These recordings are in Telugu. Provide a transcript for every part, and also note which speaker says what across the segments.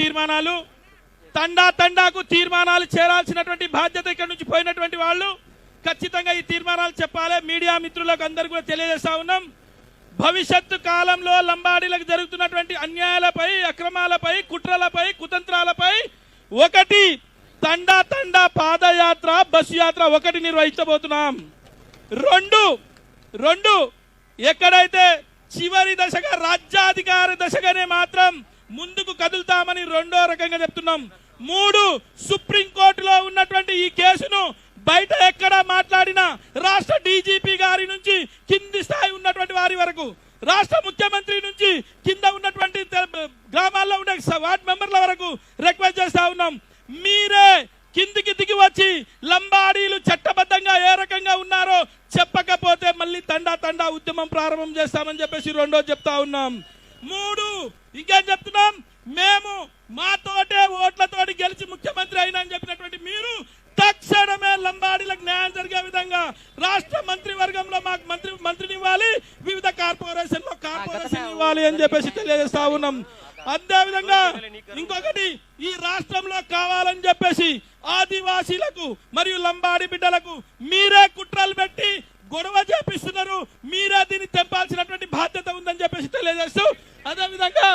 Speaker 1: తీర్మానాలు తండా తండాకు తీర్మానాలు చేరాల్సినటువంటి బాధ్యత ఇక్కడ నుంచి పోయినటువంటి వాళ్ళు ఖచ్చితంగా ఈ తీర్మానాలు చెప్పాలి. మీడియా మిత్రులకు అందరు కూడా తెలియజేస్తా ఉన్నాం. భవిష్యత్తు కాలంలో లంబాడీలకు జరుగుతున్నటువంటి అన్యాయాలపై అక్రమాలపై కుట్రలపై కుతంత్రాలపై ఒకటి తండా తండా పాదయాత్ర బస్సు యాత్ర ఒకటి నిర్వహించబోతున్నాం. రెండు రెండు ఎక్కడైతే చివరి దశగా రాజ్యాధికార దశగానే మాత్రం ముందుకు కదులుతామని రెండో రకంగా చెప్తున్నాం. మూడు సుప్రీంకోర్టులో ఉన్నటువంటి ఈ కేసును బయట ఎక్కడ మాట్లాడినా రాష్ట్ర డీజీపీ గారి నుంచి కింది స్థాయి ఉన్నటువంటి వారి వరకు రాష్ట్ర ముఖ్యమంత్రి నుంచి కింద ఉన్నటువంటి గ్రామాల్లో ఉండే వార్డ్ మెంబర్ల వరకు రిక్వెస్ట్ చేస్తా ఉన్నాం. మీరే కిందికి దిగి వచ్చి లంబాడీలు చట్టబద్ధంగా ఏ రకంగా ఉన్నారో చెప్పకపోతే మళ్ళీ తండా తండా ఉద్యమం ప్రారంభం చేస్తామని చెప్పేసి రెండో చెప్తా ఉన్నాం. మూడు ఇంకేం చెప్తున్నాం మేము మాతోటే ఓట్లతోటి గెలిచి ముఖ్యమంత్రి అయినా అని చెప్పినటువంటి మీరు తక్షణమే లంబాడీలకు న్యాయం విధంగా రాష్ట్ర మంత్రి వర్గంలో మాకు మంత్రి మంత్రిని ఇవ్వాలి వివిధ కార్పొరేషన్లో కార్పొరేషన్ ఇవ్వాలి అని చెప్పేసి తెలియజేస్తా ఉన్నాం. అదే విధంగా ఇంకొకటి ఈ రాష్ట్రంలో కావాలని చెప్పేసి ఆదివాసీలకు మరియు లంబాడి బిడ్డలకు మీరే కుట్రలు పెట్టి గొడవ చేపిస్తున్నారు. మీరే దీన్ని తెంపాల్సినటువంటి బాధ్యత ఉందని చెప్పేసి తెలియజేస్తూ అదే విధంగా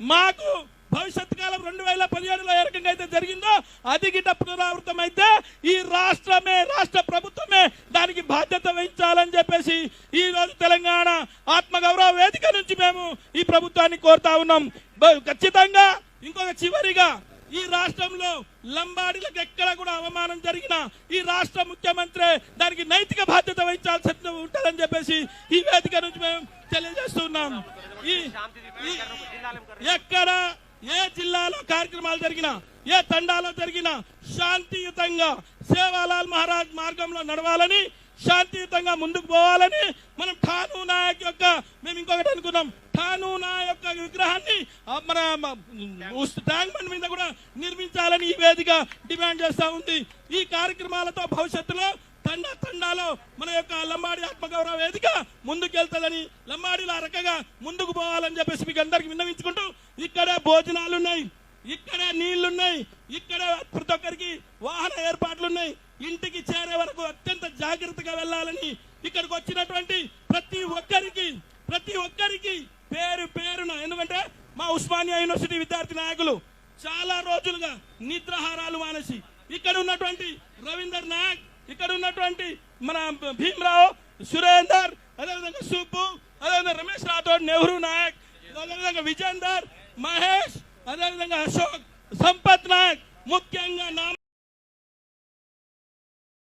Speaker 1: మాకు భవిష్యత్ కాలం రెండు వేల పదిహేడులో ఏ రకంగా అయితే జరిగిందో అది గిట పునరావృతం అయితే ఈ రాష్ట్రమే రాష్ట్ర ప్రభుత్వమే దానికి బాధ్యత వహించాలని చెప్పేసి ఈ రోజు తెలంగాణ ఆత్మగౌరవ వేదిక నుంచి మేము ఈ ప్రభుత్వాన్ని కోరుతా ఉన్నాం. బ- ఖచ్చితంగా ఇంకొక చివరిగా ఈ రాష్ట్రంలో లంబాడీలకు ఎక్కడ కూడా అవమానం జరిగినా ఈ రాష్ట్ర ముఖ్యమంత్రి దానికి నైతిక బాధ్యత వహించాల్సి ఉంటుందని చెప్పేసి ఈ వేదిక నుంచి మేము తెలియజేస్తున్నాం ఈ- ఎక్కడ ఏ జిల్లాలో కార్యక్రమాలు జరిగినా ఏ తండాలో జరిగినా శాంతియుతంగా సేవాలాల్ మహారాజ్ మార్గంలో నడవాలని శాంతియుతంగా ముందుకు పోవాలని మనం ఠాను నాయక్ యొక్క మేము ఇంకొకటి అనుకున్నాం. ఠాను నాయక్ యొక్క విగ్రహాన్ని మన ట్యాంక్ బండ్ మీద కూడా నిర్మించాలని ఈ వేదిక డిమాండ్ చేస్తూ ఉంది. ఈ కార్యక్రమాలతో భవిష్యత్తులో తండ తండాలో మన యొక్క లంబాడి ఆత్మగౌరవ వేదిక ముందుకెళ్తుందని లంబాడీలు ఆ రకంగా ముందుకు పోవాలని చెప్పేసి మీకు అందరికి విన్నవించుకుంటూ ఇక్కడే భోజనాలు ఉన్నాయి ఇక్కడే నీళ్ళున్నాయి ఇక్కడే ప్రతి ఒక్కరికి వాహన ఏర్పాట్లున్నాయి. ఇంటికి చేరే వరకు అత్యంత జాగ్రత్తగా వెళ్ళాలని ఇక్కడికి వచ్చినటువంటి ప్రతి ఒక్కరికి ప్రతి ఒక్కరికి పేరు పేరున ఎందుకంటే మా ఉస్మానియా యూనివర్సిటీ విద్యార్థి నాయకులు చాలా రోజులుగా నిద్రాహారాలు మానేసి ఇక్కడ ఉన్నటువంటి రవీందర్ నాయక్ ఇక్కడ ఉన్నటువంటి మన భీమరావు సురేందర్ అదేవిధంగా సుబ్బు అదేవిధంగా రమేష్ రాథోడ్ నెహ్రూ నాయక్ అదేవిధంగా విజేందర్ మహేష్ అదేవిధంగా అశోక్ సంపత్ నాయక్ ముఖ్యంగా నా